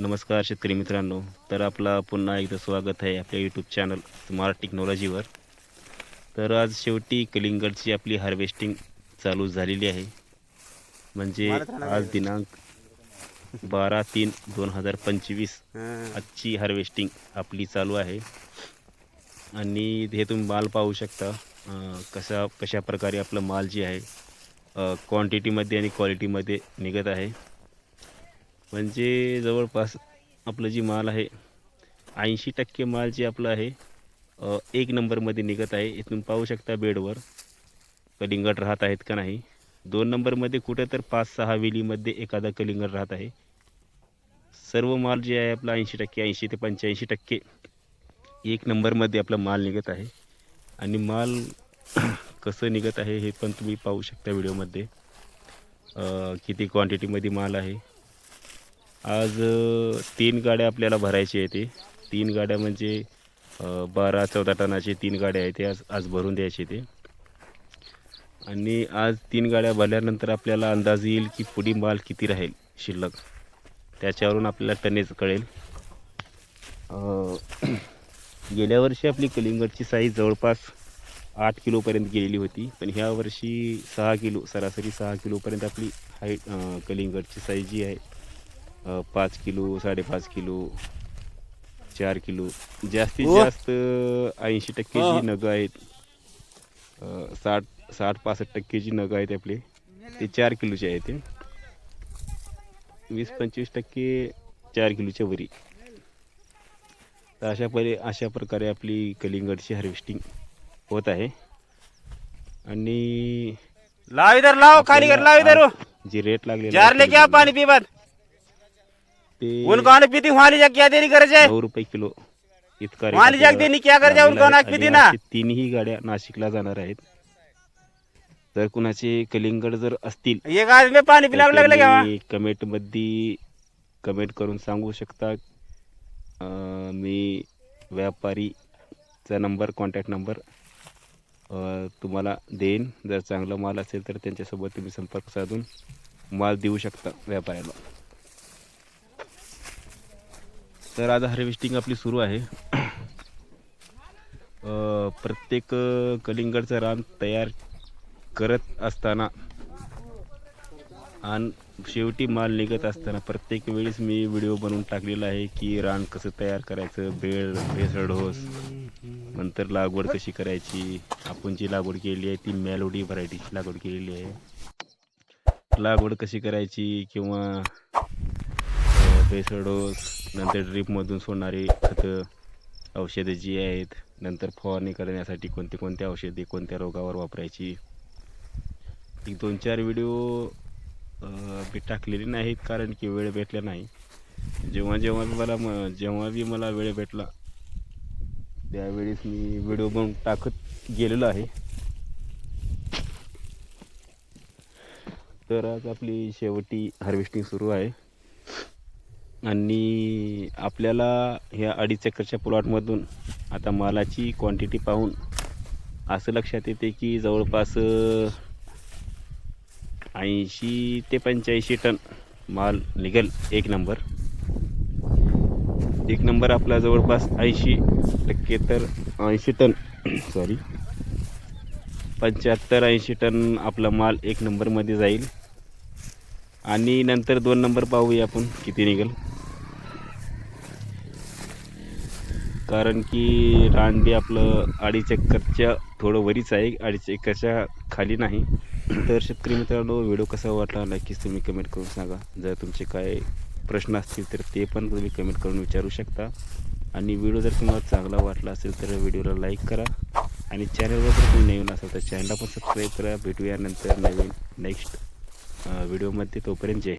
नमस्कार शेतकरी मित्रांनो. तर आपला पुन्हा एकदा स्वागत आहे आपल्या यूट्यूब चॅनल स्मार्ट टेक्नॉलॉजीवर तर आज शेवटी कलिंगडची आपली हार्वेस्टिंग चालू झालेली आहे. म्हणजे आज दिनांक बारा तीन दोन हजार पंचवीस आजची हार्वेस्टिंग आपली चालू आहे. आणि हे तुम्ही माल पाहू शकता कशा कशा प्रकारे आपलं माल जे आहे क्वांटिटीमध्ये आणि क्वालिटीमध्ये निघत आहे. म्हणजे जवळपास आपलं जी माल आहे ऐंशी टक्के माल जे आपलं आहे एक नंबरमध्ये निघत आहे. इथून पाहू शकता बेडवर कलिंगड राहत आहेत का नाही. दोन नंबरमध्ये कुठं तर पाच सहा वेलीमध्ये एखादा कलिंगड राहत आहे. सर्व माल जे आहे आपला ऐंशी टक्के ऐंशी ते पंच्याऐंशी टक्के एक नंबरमध्ये आपला माल निघत आहे. आणि माल कसं निघत आहे हे पण तुम्ही पाहू शकता व्हिडिओमध्ये. किती क्वांटिटीमध्ये माल आहे. आज तीन गाड्या आपल्याला भरायची आहे ते. तीन गाड्या म्हणजे बारा चौदा टनाचे तीन गाड्या आहेत ते आज आज भरून द्यायचे ते. आणि आज तीन गाड्या भरल्यानंतर आपल्याला अंदाज येईल की पुढील माल किती राहील शिल्लक. त्याच्यावरून आपल्याला टनेज कळेल. गेल्या वर्षी आपली कलिंगडची साईज जवळपास आठ किलोपर्यंत गेलेली होती. पण ह्या वर्षी सहा किलो सरासरी सहा किलोपर्यंत आपली हाईट कलिंगडची साईज जी आहे पाच किलो साडेपाच किलो चार किलो. जास्तीत. जास्त ऐंशी टक्के. जी नगं आहेत साठ साठ पासष्ट टक्के जी नगं आहेत आपले ते चार किलोचे आहेत ते. वीस पंचवीस टक्के चार किलोच्या वरी. तर अशा परी अशा प्रकारे आपली कलिंगडची हार्वेस्टिंग होत आहे. आणि लाव इधर लाव खाली कर लाव इधर जे रेट लागले लेके आ पानी पी बाद ते उनको आने पीती वहां ले जा क्या करे जाए नऊ रुपये किलो इतका rate वहां ले जाके आपल्याला देनी क्या कर जाए उनको आहे. ना? तीनही गाड्या नाशिकला जाणार आहेत. जर कुणाचे कलिंगड जर असतील ये गाज में पानी पिला लग लगे वहाँ कमेंटमध्ये कमेंट करून सांगू शकता. अं, मी व्यापारीचा नंबर कॉन्टॅक्ट नंबर तुम्हाला देईन. जर चांगला माल असेल तर त्यांच्यासोबत तुम्ही संपर्क साधून माल देऊ शकता व्यापाऱ्याला. तर आज हार्वेस्टिंग आपली सुरू आहे. प्रत्येक कलिंगडचं रान तयार करत असताना आणि शेवटी माल निघत असताना प्रत्येक वेळेस मी व्हिडिओ बनवून टाकलेला आहे की रान कसं तयार करायचं बेळ भेसळ ढोस नंतर लागवड कशी करायची आपण जी लागवड केलेली आहे ती मॅलोडी व्हरायटीची लागवड केलेली आहे. लागवड कशी करायची किंवा अं, डोस नंतर ड्रीपमधून सोडणारी खतं औषधं जी आहेत नंतर फवारणी करण्यासाठी कोणते कोणते औषधे कोणत्या रोगावर वापरायची? एक दोन चार व्हिडिओ मी टाकलेले नाहीत कारण की वेळ भेटला नाही. जेव्हा जेव्हा मला म जेव्हा बी मला वेळ भेटला त्यावेळेस मी व्हिडिओ बनवून टाकत गेलेलो आहे. तर आज आपली शेवटी हार्वेस्टिंग सुरू आहे. आणि आपल्याला ह्या अडीच एकरच्या प्लॉटमधून आता मालाची क्वांटिटी पाहून असं लक्षात येते की जवळपास ऐंशी ते पंच्याऐंशी टन माल निघेल एक नंबर. एक नंबर आपला जवळपास ऐंशी टक्के तर ऐंशी टन सॉरी पंच्याहत्तर ऐंशी टन आपला माल एक नंबरमध्ये जाईल. आणि नंतर दोन नंबर पाहूया आपण किती निघेल. कारण की रानबी आपलं अडीच एकरच्या थोडं वरीच आहे अडीच एकरच्या खाली नाही. तर शेतकरी मित्रांनो व्हिडिओ कसा वाटला नक्कीच तुम्ही कमेंट करून सांगा. जर तुमचे काय प्रश्न असतील तर ते पण तुम्ही कमेंट करून विचारू शकता. आणि व्हिडिओ जर तुम्हाला चांगला वाटला असेल तर व्हिडिओला लाईक करा. आणि चॅनलवर जर तुम्ही नवीन असाल तर चॅनलला पण सबस्क्राईब करा. भेटूया नंतर नवीन नेक्स्ट व्हिडिओमध्ये तोपर्यंत जय